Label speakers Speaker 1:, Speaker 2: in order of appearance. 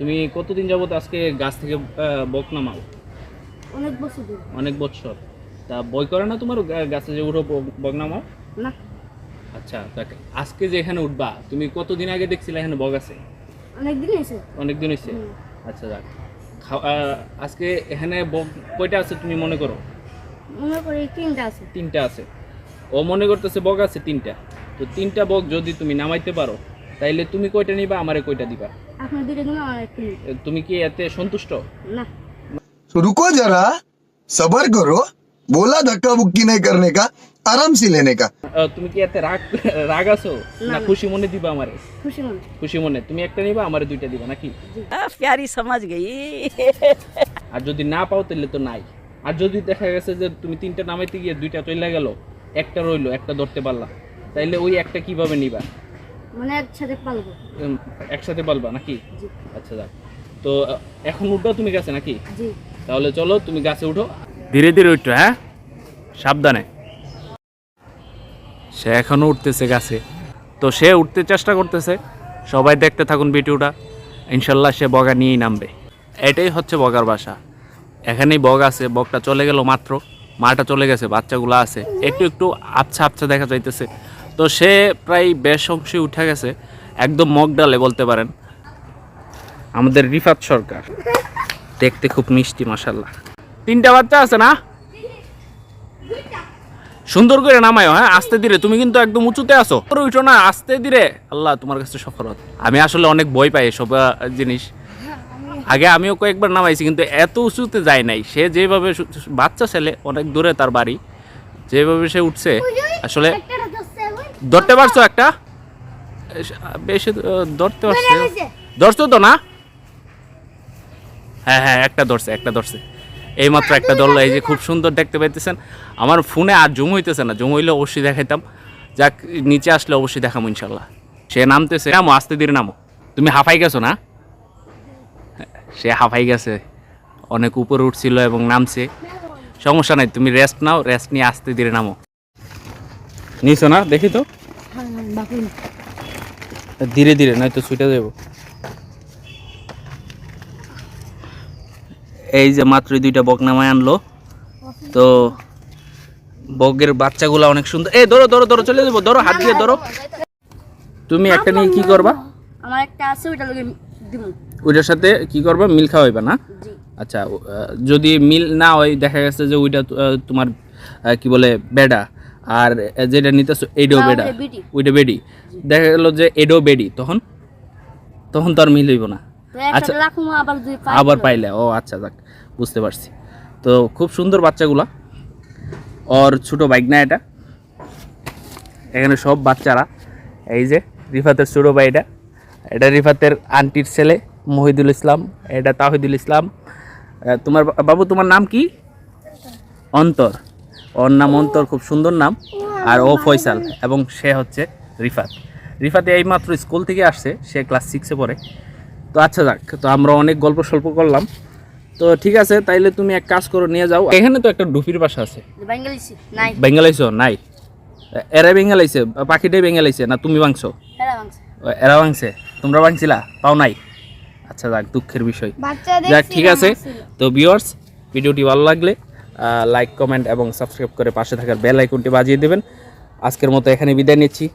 Speaker 1: তুমি কতদিন যাবত আজকে গাছ থেকে বক নামাও?
Speaker 2: অনেক বছর
Speaker 1: অনেক বছর। তা বই করে না তোমার গাছে যে উঠো বক- নামাও?
Speaker 2: না।
Speaker 1: আচ্ছা আজকে যে এখানে উঠবা তুমি কতদিন আগে দেখছিলে এখানে বক আছে?
Speaker 2: অনেক দিন এসে
Speaker 1: অনেক দিন হয়েছে আচ্ছা যাক। আজকে এখানে বক কয়টা আছে তুমি মনে করো?
Speaker 2: মনে করি তিনটা আছে।
Speaker 1: তিনটা আছে। ও মনে করতেছে বক আছে তিনটা। তো তিনটা বক যদি তুমি নামাইতে পারো তাইলে তুমি কয়টা নিবা আমারে কয়টা দিবা?
Speaker 2: আপনার দুটো দিন আমার একটু নিন।
Speaker 1: এ, তুমি কি এতে সন্তুষ্ট
Speaker 2: না
Speaker 3: तो रुको जरा सबर करो बोला धक्का बुक्की नहीं करने का आराम से लेने का
Speaker 1: আহ, তুমি কি এতে রাগ রাগ আছো না
Speaker 2: না।
Speaker 1: খুশি মনে দিবা আমারে
Speaker 2: খুশি মনে
Speaker 1: খুশি মনে তুমি একটা নিবা আমারে দুইটা দিবা নাকি
Speaker 4: आ, प्यारी समझ गई
Speaker 1: আর যদি না পাও তাহলে তো নাই আর যদি দেখা গেছে যে তুমি তিনটা নামাইতে গিয়ে দুইটা চলে গেল একটা রইলো একটা ধরতে পারলা তাইলে ওই একটা কিভাবে নিবা
Speaker 2: মানে একসাথে পালবো।
Speaker 1: একসাথে পালবা নাকি? আচ্ছা যাক। তো এখন উঠবা তুমি গাছে নাকি? তাহলে চলো তুমি গাছে উঠো। ধীরে ধীরে উঠো হ্যাঁ? সাবধানে। সে এখনও উঠতেছে গাছে। তো সে উঠতে চেষ্টা করতেছে। সবাই দেখতে থাকুন ভিডিওটা। ইনশাল্লাহ সে বগা নিয়েই নামবে। এটাই হচ্ছে বগার বাসা। এখানেই বগ আছে বগটা চলে গেল মাত্র। মাটা চলে গেছে বাচ্চাগুলো আছে। একটু একটু আবছা আবছা দেখা যাইতেছে। তো সে প্রায় বেশ অংশে উঠে গেছে। একদম মগ ডালে বলতে পারেন। আমাদের রিফাত সরকার। দেখতে খুব মিষ্টি মাসাল্লাহ তিনটা বাচ্চা আছে না? সুন্দর করে নামায়ও হ্যাঁ? আস্তে ধীরে। তুমি কিন্তু একদম উঁচুতে আসো উঠো না, আস্তে ধীরে। আল্লাহ তোমার কাছে সফরত। আমি আসলে অনেক বই পাই এসব জিনিস। আগে আমিও কয়েকবার নামাইছি, কিন্তু এত উঁচুতে যায় নাই। সে যেভাবে বাচ্চা ছেলে, অনেক দূরে তার বাড়ি। যেভাবে সে উঠছে, আসলে ধরতে পারছ একটা? বেশি ধরতে পারছ। ধরছো তো না? হ্যাঁ হ্যাঁ একটা ধরছে একটা ধরছে। এইমাত্র একটা ধরলো এই যে খুব সুন্দর দেখতে পাইতেছেন। আমার ফোনে আর জুম হইতেছে না জুম হইলে অবশ্যই দেখাইতাম। যাক নিচে আসলে অবশ্যই দেখাবো ইনশাল্লাহ সে নামতেছে নামো আস্তে ধীরে নামো। তুমি হাফাই গেছো না? সে হাফাই গেছে। অনেক উপরে উঠছিল এবং নামছে। সমস্যা নাই তুমি রেস্ট নাও রেস্ট নিয়ে আস্তে ধীরে নামো। নিছো না দেখি তো। ধীরে ধীরে নয়তো ছুটে যাব এই যে মাত্রই দুইটা বক নামায় আনলো। তো বগের বাচ্চাগুলো অনেক সুন্দর। এই ধরো ধরো ধরো চলে যাব ধরো হাত দিয়ে ধরো। তুমি একটা নিয়ে কি করবা?
Speaker 2: আমার একটা আছে ওইটা লোকে দিব
Speaker 1: ওইটার সাথে কি করবা? মিল খাওয়াইবা না? আচ্ছা যদি মিল না হয় দেখা গেছে যে ওইটা তোমার কি বলে বেডা। আর যেটা নিতেছো এডো বেডা
Speaker 2: ওইটা বেডি।
Speaker 1: দেখা গেল যে এডো বেডি তখন তখন তো আর মিল হইব না।
Speaker 2: আচ্ছা আবার
Speaker 1: আবার পাইলে। ও আচ্ছা যাক বুঝতে পারছি। তো খুব সুন্দর বাচ্চাগুলা। ওর ছোট বাইক না এটা। এখানে সব বাচ্চারা। এই যে রিফাতের ছোট ভাই এটা। এটা রিফাতের আন্টির ছেলে মহিদুল ইসলাম। এটা তাহিদুল ইসলাম। তোমার বাবু তোমার নাম কি? অন্তর। ওর নাম অন্তর খুব সুন্দর নাম আর ও ফয়সাল এবং সে হচ্ছে রিফাত। রিফাত এইমাত্র স্কুল থেকে আসছে সে ক্লাস সিক্সে পড়ে। তো আচ্ছা যাক তো আমরা অনেক গল্প সল্প করলাম। তো ঠিক আছে তাইলে তুমি এক কাজ করো নিয়ে যাও। এখানে তো একটা ডুফির বাসা আছে। বেঙ্গালাইছো নাই। এরা বেঙ্গালাইছে পাখিটাই বেঙ্গালাইছে না তুমি ভাঙছো এরা ভাঙছে তোমরা ভাঙছিলা পাও নাই? আচ্ছা যাক দুঃখের বিষয়। যাক ঠিক আছে। তো ভিউয়ার্স ভিডিওটি ভালো লাগলে লাইক কমেন্ট এবং সাবস্ক্রাইব করে পাশে থাকার বেল আইকনটি বাজিয়ে দেবেন। আজকের মতো এখানে বিদায় নিচ্ছি।